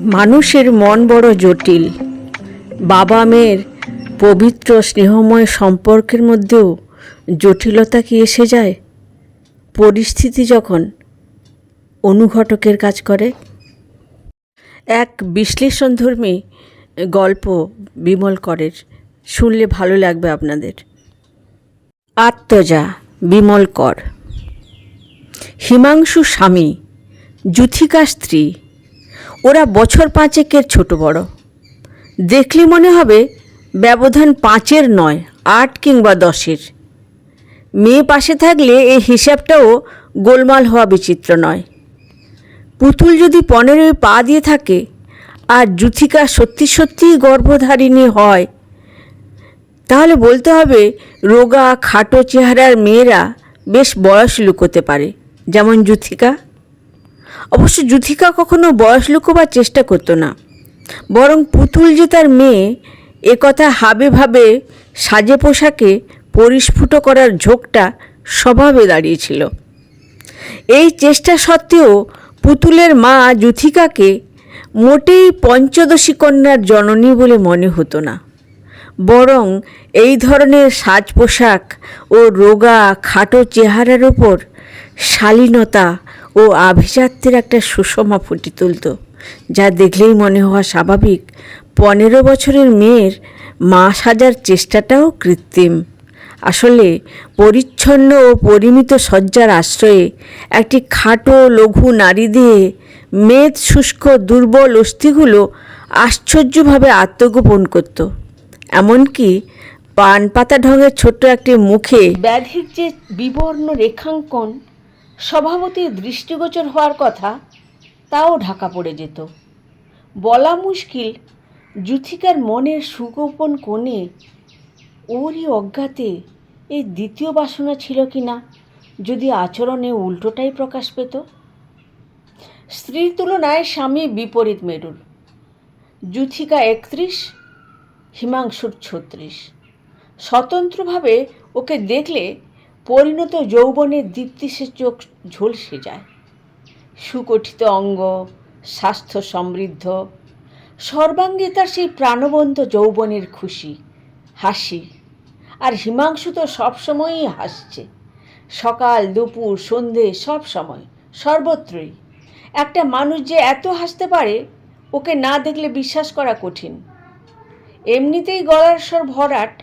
মানুষের মন বড় জটিল। বাবা মেয়ের পবিত্র স্নেহময় সম্পর্কের মধ্যেও জটিলতা কি এসে যায়? পরিস্থিতি যখন অনুঘটকের কাজ করে। এক বিশ্লেষণধর্মী গল্প বিমল করের। শুনলে ভালো লাগবে আপনাদের। আত্মজা বিমল কর। হিমাংশু স্বামী, যুথিকা স্ত্রী। ওরা বছর পাঁচেকের ছোট বড়। দেখলে মনে হবে ব্যবধান পাঁচের নয়, আট কিংবা দশের। মেয়ে পাশে থাকলে এই হিসাবটাও গোলমাল হওয়া বিচিত্র নয়। পুতুল যদি পনেরোই পা দিয়ে থাকে আর যুথিকা সত্যি সত্যিই গর্ভধারিণী হয়, তাহলে বলতে হবে রোগা, খাটো চেহারার মেয়েরা বেশ বয়স লুকোতে পারে। যেমন যুথিকা অবশ্য যুথিকা কখনো বয়স লুকোবার চেষ্টা করতো না। বরং পুতুল যে তার মেয়ে একথা হাবে ভাবে সাজে পোশাকে পরিস্ফুট করার ঝোঁকটা স্বভাবে দাঁড়িয়েছিল। এই চেষ্টা সত্ত্বেও পুতুলের মা যুথিকাকে মোটেই পঞ্চদশী কন্যার জননী বলে মনে হতো না। বরং এই ধরনের সাজ পোশাক ও রোগা, খাটো চেহারার ওপর শালীনতা ও আভিজাত্যের একটা সুষমা ফুটি তুলত, যা দেখলেই মনে হওয়া স্বাভাবিক। পনেরো বছরের মেয়ের মা সাজার চেষ্টাটাও কৃত্রিম। আসলে পরিচ্ছন্ন ও পরিমিত শয্যার আশ্রয়ে একটি খাটো, লঘু নারী দিয়ে মেদ, শুষ্ক, দুর্বল অস্থিগুলো আশ্চর্যভাবে আত্মগোপন করত। এমনকি পান পাতা ঢঙের ছোট্ট একটি মুখে ব্যাধির যে বিবর্ণ রেখাঙ্কন স্বভাবতই দৃষ্টিগোচর হওয়ার কথা, তাও ঢাকা পড়ে যেত। বলা মুশকিল, যুথিকার মনের সুগোপন কোণে ওরই অজ্ঞাতে এই দ্বিতীয় বাসনা ছিল কি না যদি আচরণে উল্টোটাই প্রকাশ পেত। স্ত্রীর তুলনায় স্বামী বিপরীত মেরুর। যুথিকা একত্রিশ, হিমাংশুর ছত্রিশ। স্বতন্ত্রভাবে ওকে দেখলে পরিণত যৌবনের দীপ্তি সে চোখ ঝলসে যায়। সুগঠিত অঙ্গ, স্বাস্থ্য সমৃদ্ধ, সর্বাঙ্গে তার সেই প্রাণবন্ত যৌবনের খুশি, হাসি। আর হিমাংশু তো সবসময়ই হাসছে। সকাল, দুপুর, সন্ধে, সব সময়, সর্বত্রই। একটা মানুষ যে এত হাসতে পারে, ওকে না দেখলে বিশ্বাস করা কঠিন। এমনিতেই গলার স্বর ভরাট,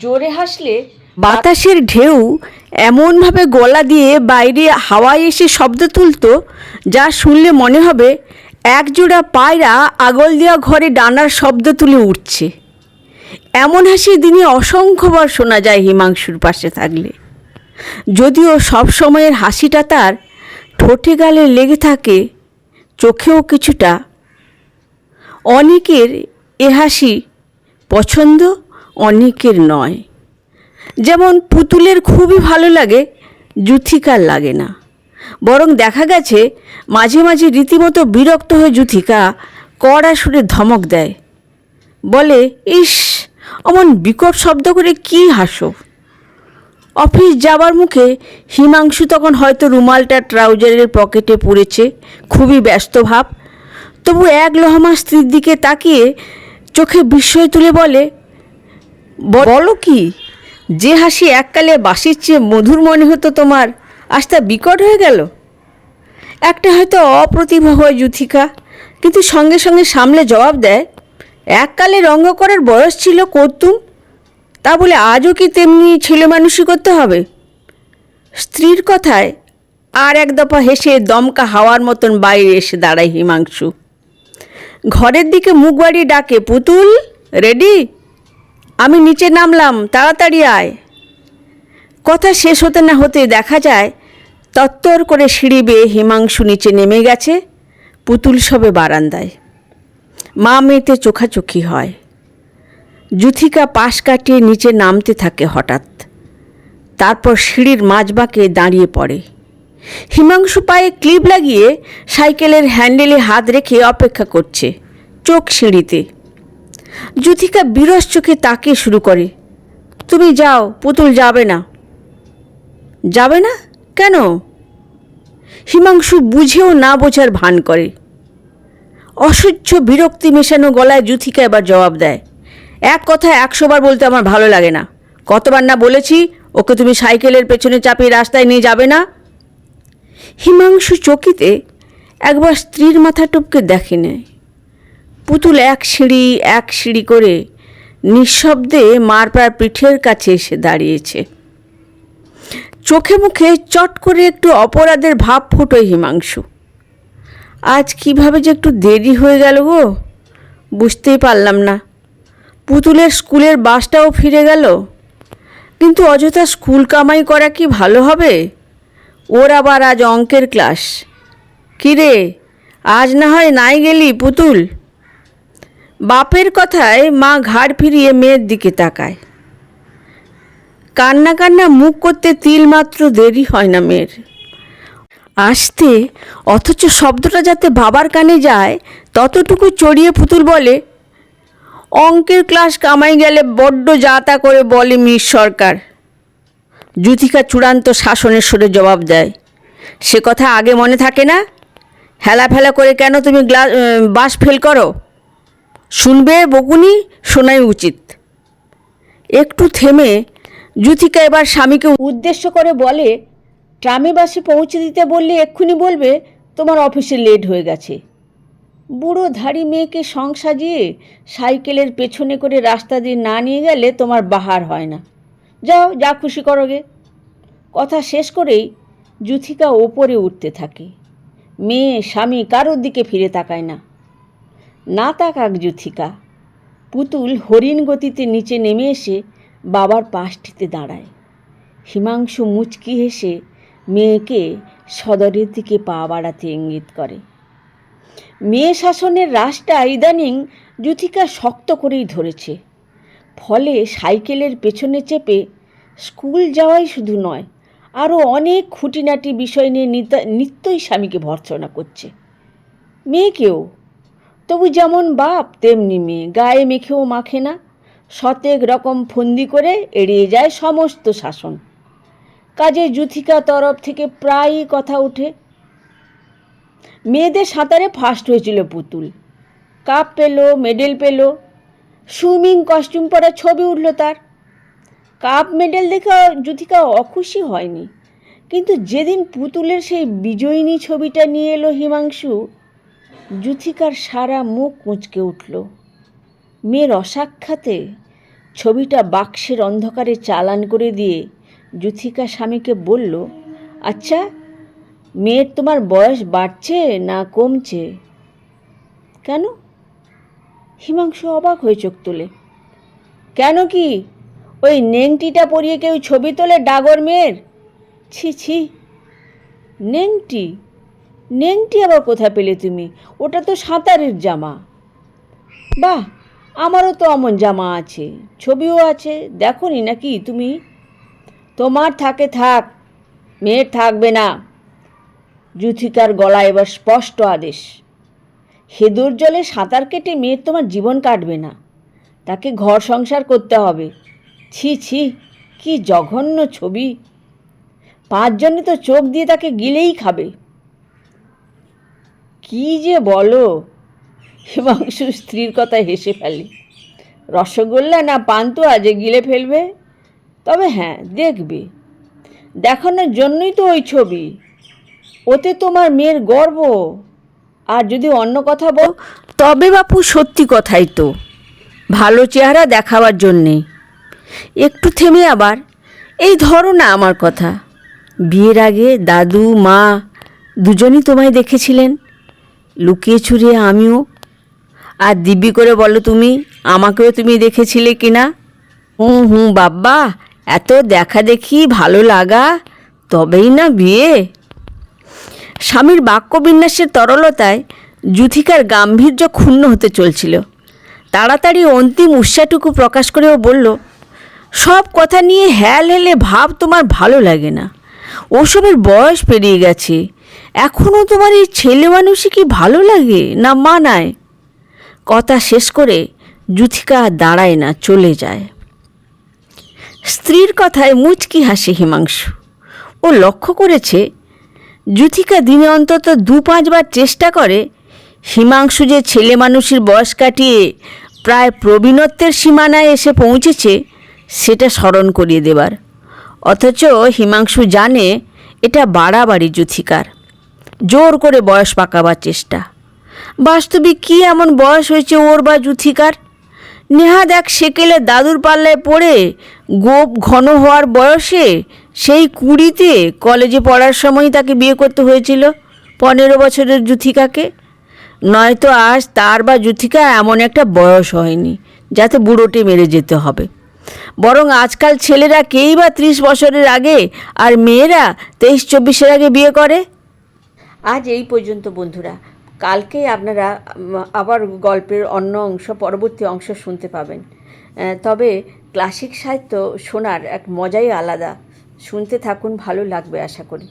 জোরে হাসলে বাতাসের ঢেউ এমনভাবে গলা দিয়ে বাইরে হাওয়ায় এসে শব্দ তুলতো, যা শুনলে মনে হবে একজোড়া পায়রা আগল দেওয়া ঘরে ডানার শব্দ তুলে উঠছে। এমন হাসি দিনে অসংখ্যবার শোনা যায় হিমাংশুর পাশে থাকলে। যদিও সব সময়ের হাসিটা তার ঠোঁটে গালে লেগে থাকে, চোখেও কিছুটা। অনেকের এ হাসি পছন্দ, অনেকের নয়। যেমন পুতুলের খুবই ভালো লাগে যুথিকার লাগে না। বরং দেখা গেছে, মাঝে মাঝে রীতিমতো বিরক্ত হয়ে যুথিকা কড়া সুরে ধমক দেয়। বলে, ইস, অমন বিকট শব্দ করে কি হাসো? অফিস যাবার মুখে হিমাংশু তখন হয়তো রুমালটা ট্রাউজারের পকেটে পড়েছে, খুবই ব্যস্ত ভাব। তবু এক লহমা স্ত্রীর দিকে তাকিয়ে চোখে বিস্ময় তুলে বলে বলো কি? যে হাসি এককালে বাসির চেয়ে মধুর মনে হতো তোমার, আজ তা বিকট হয়ে গেল। একটা হয়তো অপ্রতিভা হয় যুথিকা, কিন্তু সঙ্গে সঙ্গে সামলে জবাব দেয়, এককালে রঙ্গ করার বয়স ছিল করতুম তা বলে আজও কি তেমনি ছেলে মানুষই করতে হবে? স্ত্রীর কথায় আর এক দফা হেসে দমকা হাওয়ার মতন বাইরে এসে দাঁড়ায় হিমাংশু। ঘরের দিকে মুখ বাড়িয়ে ডাকে, পুতুল রেডি আমি নিচে নামলাম, তাড়াতাড়ি আয়। কথা শেষ হতে না হতে দেখা যায়, তত্তর করে সিঁড়ি বেয়ে হিমাংশু নিচে নেমে গেছে, পুতুল সবে বারান্দায়। মা মেয়েতে চোখাচোখি হয়। যুথিকা পাশ কাটিয়ে নিচে নামতে থাকে হঠাৎ। তারপর সিঁড়ির মাঝবাঁকে দাঁড়িয়ে পড়ে। হিমাংশু পায়ে ক্লিপ লাগিয়ে সাইকেলের হ্যান্ডেলে হাত রেখে অপেক্ষা করছে, চোখ সিঁড়িতে। যুথিকা বিরস চোখে তাকিয়ে শুরু করে, তুমি যাও, পুতুল যাবে না। যাবে না? কেন? হিমাংশু বুঝেও না বোঝার ভান করে। অসহ্য বিরক্তি মেশানো গলায় যুথিকা এবার জবাব দেয়, এক কথা একশোবার বলতে আমার ভালো লাগে না। কতবার না বলেছি, ওকে তুমি সাইকেলের পেছনে চাপিয়ে রাস্তায় নিয়ে যাবে না? হিমাংশু চকিতে একবার স্ত্রীর মাথা টুপকে দেখে নেয় পুতুল এক সিঁড়ি এক সিঁড়ি করে নিঃশব্দে মারপার পিঠের কাছে এসে দাঁড়িয়েছে। চোখে মুখে চট করে একটু অপরাধের ভাব ফুটোয় হিমাংশু। আজ কীভাবে যে একটু দেরি হয়ে গেল গো? বুঝতেই পারলাম না। পুতুলের স্কুলের বাসটাও ফিরে গেল। কিন্তু অযথা স্কুল কামাই করা কি ভালো হবে? ওর আবার আজ অঙ্কের ক্লাস। কিরে, আজ না হয় নাই গেলি পুতুল? বাপের কথায় মা ঘাড় ফিরিয়ে মেয়ের দিকে তাকায়। কান্না কান্না মুখ করতে তিল মাত্র দেরি হয় না মেয়ের। আসতে, অথচ শব্দটা যাতে বাবার কানে যায়, ততটুকু চড়িয়ে পুতুল বলে, অঙ্কের ক্লাস কামাই গেলে বড্ড যাতা করে বলে মিস সরকার। যুথিকা চূড়ান্ত শাসনের সুরে জবাব দেয়, সে কথা আগে মনে থাকে না? হেলা ফেলা করে কেন তুমি গ্লাস বাস ফেল করো? শুনবে বকুনি, শোনাই উচিত। একটু থেমে যুথিকা এবার স্বামীকে উদ্দেশ্য করে বলে ট্রামে বাসে পৌঁছে দিতে বললে এক্ষুনি বলবে তোমার অফিসে লেট হয়ে গেছে। বুড়ো ধাড়ি মেয়েকে সং সাজিয়ে সাইকেলের পেছনে করে রাস্তা দিয়ে না নিয়ে গেলে তোমার বাহার হয় না। যাও, যা খুশি করোগে কথা শেষ করেই যুথিকা ওপরে উঠতে থাকে। মেয়ে, স্বামী কারোর দিকে ফিরে তাকায় না। না তাকাক যুথিকা পুতুল হরিণ গতিতে নিচে নেমে এসে বাবার পাশটিতে দাঁড়ায়। হিমাংশু মুচকি হেসে মেয়েকে সদরের দিকে পা বাড়াতে ইঙ্গিত করে। মেয়ে শাসনের রাশটা ইদানিং যুথিকা শক্ত করেই ধরেছে। ফলে সাইকেলের পেছনে চেপে স্কুল যাওয়াই শুধু নয়, আরও অনেক খুঁটিনাটি বিষয় নিয়ে নিতা- নিত্যই স্বামীকে ভর্সনা করছে। মেয়েকেও তবু যেমন বাপ, তেমনি মেয়ে। গায়ে মেখেও মাখে না। শতেক রকম ফন্দি করে এড়িয়ে যায় সমস্ত শাসন। কাজে যুথিকা তরফ থেকে প্রায়ই কথা ওঠে। মেয়েদের সাঁতারে ফার্স্ট হয়েছিল পুতুল। কাপ পেল, মেডেল পেল। সুইমিং কস্টিউম পরা ছবি উঠল তার। কাপ, মেডেল দেখে যুথিকা অখুশি হয়নি। কিন্তু যেদিন পুতুলের সেই বিজয়িনী ছবিটা নিয়ে এলো হিমাংশু যুথিকার সারা মুখ মুচকে উঠল। মেয়ের অসাক্ষাতে ছবিটা বাক্সের অন্ধকারে চালান করে দিয়ে যুথিকা স্বামীকে বলল আচ্ছা মেয়ের তোমার বয়স বাড়ছে না কমছে? কেন? হিমাংশু অবাক হয়ে চোখ তোলে। কেন কি? ওই নেংটিটা পরিয়ে কেউ ছবি তোলে ডাগর মেয়ের? ছি ছি। নেংটি? নেংটি আবার কোথায় পেলে তুমি? ওটা তো সাঁতারের জামা। বাহ, আমারও তো অমন জামা আছে। ছবিও আছে, দেখনি নাকি তুমি? তোমার থাকে থাক, মেয়ের থাকবে না। যুথিকার গলায় এবার স্পষ্ট আদেশ। হেদুর জলে সাঁতার কেটে মেয়ের তোমার জীবন কাটবে না। তাকে ঘর সংসার করতে হবে। ছি ছি, কি জঘন্য ছবি। পাঁচজনে তো চোখ দিয়ে তাকে গিলেই খাবে। কি যে বলো? হিমাংশু স্ত্রীর কথা হেসে ফেলে। রসগোল্লা না পান্তুয়া যে গিলে ফেলবে? তবে হ্যাঁ দেখবে। দেখানোর জন্যই তো ওই ছবি। ওতে তোমার মেয়ের গর্ব। আর যদি অন্য কথা বল, তবে বাপু সত্যি কথাই তো। ভালো চেহারা দেখাবার জন্যে। একটু থেমে আবার। এই ধরো না আমার কথা। বিয়ের আগে দাদু, মা দুজনই তোমায় দেখেছিলেন। লুকিয়ে ছুড়িয়ে আমিও। আর দিব্যি করে বলো তুমি, আমাকেও তুমি দেখেছিলে কি না হুম হুম, বাব্বা, এত দেখা দেখি ভালো লাগা, তবেই না বিয়ে। স্বামীর বাক্যবিন্যাসের তরলতায় যুথিকার গাম্ভীর্য ক্ষুণ্ণ হতে চলছিল। তাড়াতাড়ি অন্তিম উৎসাহটুকু প্রকাশ করেও বলল, সব কথা নিয়ে হ্যাল হেলে ভাব তোমার ভালো লাগে না। ওসবের বয়স পেরিয়ে গেছে। এখনও তোমার এই ছেলে মানুষই কি ভালো লাগে না মানায়? কথা শেষ করে যুথিকা দাঁড়ায় না, চলে যায়। স্ত্রীর কথায় মুচকি হাসে হিমাংশু। ও লক্ষ্য করেছে যুথিকা দিনে অন্তত দু পাঁচবার চেষ্টা করে, হিমাংশু যে ছেলে মানুষের বয়স কাটিয়ে প্রায় প্রবীণত্বের সীমানায় এসে পৌঁছেছে, সেটা স্মরণ করিয়ে দেবার। অথচ হিমাংশু জানে এটা বাড়াবাড়ি যুথিকার জোর করে বয়স পাকাবার চেষ্টা। বাস্তবিক কী এমন বয়স হয়েছে ওর বা যুথিকার? নেহাদ এক সেকেলে দাদুর পাল্লায় পড়ে, গোপ ঘন হওয়ার বয়সে সেই কুড়িতে কলেজে পড়ার সময় তাকে বিয়ে করতে হয়েছিল পনেরো বছরের যুথিকাকে। নয়তো আজ তার বা যুথিকা এমন একটা বয়স হয়নি, যাতে বুড়োটে মেরে যেতে হবে। বরং আজকাল ছেলেরা কেই বা ত্রিশ বছরের আগে আর মেয়েরা তেইশ চব্বিশের আগে বিয়ে করে? আজ এই পর্যন্ত, বন্ধুরা। কালকে আপনারা আবার গল্পের অন্য অংশ, পরবর্তী অংশ শুনতে পাবেন। তবে ক্লাসিক সাহিত্য শোনার এক মজাই আলাদা। শুনতে থাকুন, ভালো লাগবে আশা করি।